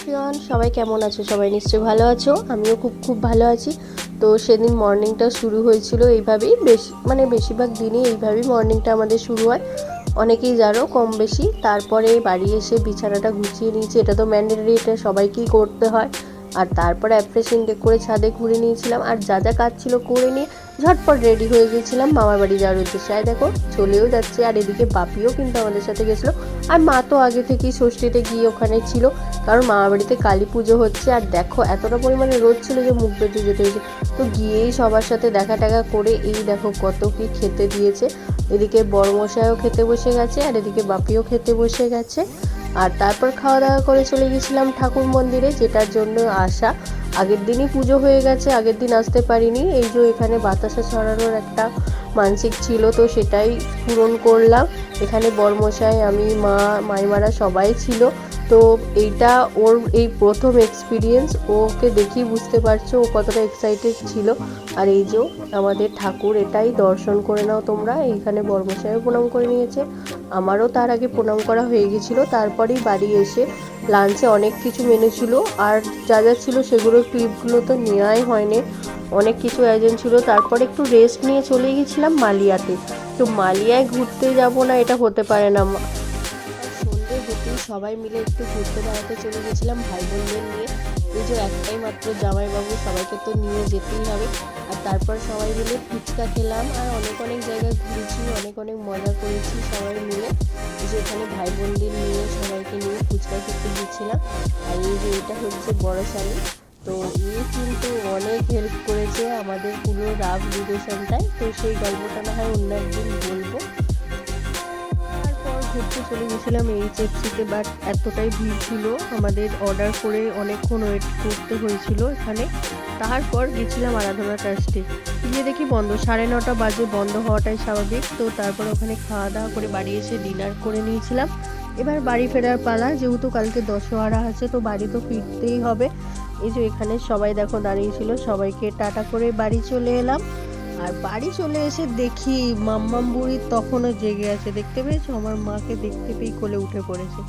Everyone, সবাই কেমন আছো? সবাই নিশ্চয়ই ভালো আছো। আমিও খুব খুব ভালো আছি। তো সেদিন মর্নিংটা শুরু হয়েছিল এইভাবেই। বেশি মানে বেশিরভাগ দিনই এইভাবেই মর্নিংটা আমাদের শুরু হয়। অনেকেই জানো, কম বেশি। তারপরে বাড়ি এসে বিছানাটা গুছিয়ে নিয়েছি। এটা তো ম্যান্ডেটারি এটা সবাইকেই করতে হয়। আর তারপরে অ্যাপ্রেশন ডে করে ছাদে ঘুরে নিয়েছিলাম। আর যা যা কাজ ছিল করে নিয়ে ঝটপট রেডি হয়ে গেছিলাম মামার বাড়ি যাওয়ার উদ্দেশ্যে। আর দেখো, চলেও যাচ্ছে, আর এদিকে বাপিও কিন্তু আমাদের সাথে গেছিল। আর মা তো আগে থেকেই ষষ্ঠীতে গিয়ে ওখানে ছিল, কারণ মামার বাড়িতে কালী পুজো হচ্ছে। আর দেখো, এতটা পরিমাণে রোদ ছিল যে মুখ বেঁধে যেতে হয়েছে। তো গিয়েই সবার সাথে দেখা টাকা করে এই দেখো কত কি খেতে দিয়েছে। এদিকে বড় বড়মশাইও খেতে বসে গেছে, আর এদিকে বাপিও খেতে বসে গেছে। আর তারপর খাওয়া দাওয়া করে চলে গেছিলাম ঠাকুর মন্দিরে, যেটার জন্য আসা আগের দিনই পুজো হয়ে গেছে, আগের দিন আসতে পারিনি। এই যে এখানে বাতাসা ছড়ানোর একটা মানসিক ছিল, তো সেটাই পূরণ করলাম। এখানে বরমশাই, আমি, মা, মাইমারা সবাই ছিল। তো এইটা ওর এই প্রথম এক্সপিরিয়েন্স ওকে দেখেই বুঝতে পারছ, ও কতটা এক্সাইটেড ছিল। আর এই যে আমাদের ঠাকুর, এটাই দর্শন করে নাও তোমরা। এইখানে বর্মশাইও প্রণাম করে নিয়েছে। আমারও তার আগে প্রণাম করা হয়ে গেছিল। তারপরেই বাড়ি এসে লাঞ্চে অনেক কিছু মেনু ছিল আর যা যা ছিল সেগুলোর ট্রিপগুলো তো নেওয়াই হয়নি। অনেক কিছু আয়োজন ছিল। তারপরে একটু রেস্ট নিয়ে চলে গেছিলাম মালিয়াতে। তো মালিয়ায় ঘুরতে যাব না, এটা হতে পারে না। সবাই মিলে একটু ঘুরতে বেড়াতে চলে গেছিলাম ভাই বোনদের নিয়ে যে একটাই মাত্র জামাইবাবু, সবাইকে তো নিয়ে যেতেই হবে। আর তারপর সবাই মিলে ফুচকা খেলাম আর অনেক অনেক জায়গায় ঘুরেছি, অনেক অনেক মজা করেছি সবাই মিলে। এই যে এখানে ভাই বোনদের নিয়ে সবাইকে নিয়ে ফুচকা খেতে গিয়েছিলাম আর এই যে এটা হচ্ছে বড় শাড়ি। তো এ কিন্তু অনেক হেল্প করেছে আমাদের পুরো রাব রিলেশনটায় তো সেই গল্পটা না হয় অন্য একদিন বলব। ঘুরতে চলে গেছিলাম এইচএফসিতে বাট এতটাই ভিড় ছিল। আমাদের অর্ডার করে অনেকক্ষণ ওয়েট করতে হয়েছিল এখানে। তারপর গেছিলাম আরাধনা ট্রাস্টে গিয়ে দেখি বন্ধ, সাড়ে নটা বাজে, বন্ধ হওয়াটাই স্বাভাবিক। তো তারপর ওখানে খাওয়া দাওয়া করে বাড়ি এসে ডিনার করে নিয়েছিলাম। এবার বাড়ি ফেরার পালা, যেহেতু কালকে দশহরা আছে, তো বাড়ি তো ফিরতেই হবে। এই যে এখানে সবাই দেখো দাঁড়িয়েছিল সবাইকে টাটা করে বাড়ি চলে এলাম। আর বাড়ি চলে এসে দেখি মাম্মাম বুড়ি তখনও জেগে আছে। দেখতে পেয়েছ? আমার মাকে দেখতে পেয়ে কোলে উঠে পড়েছে।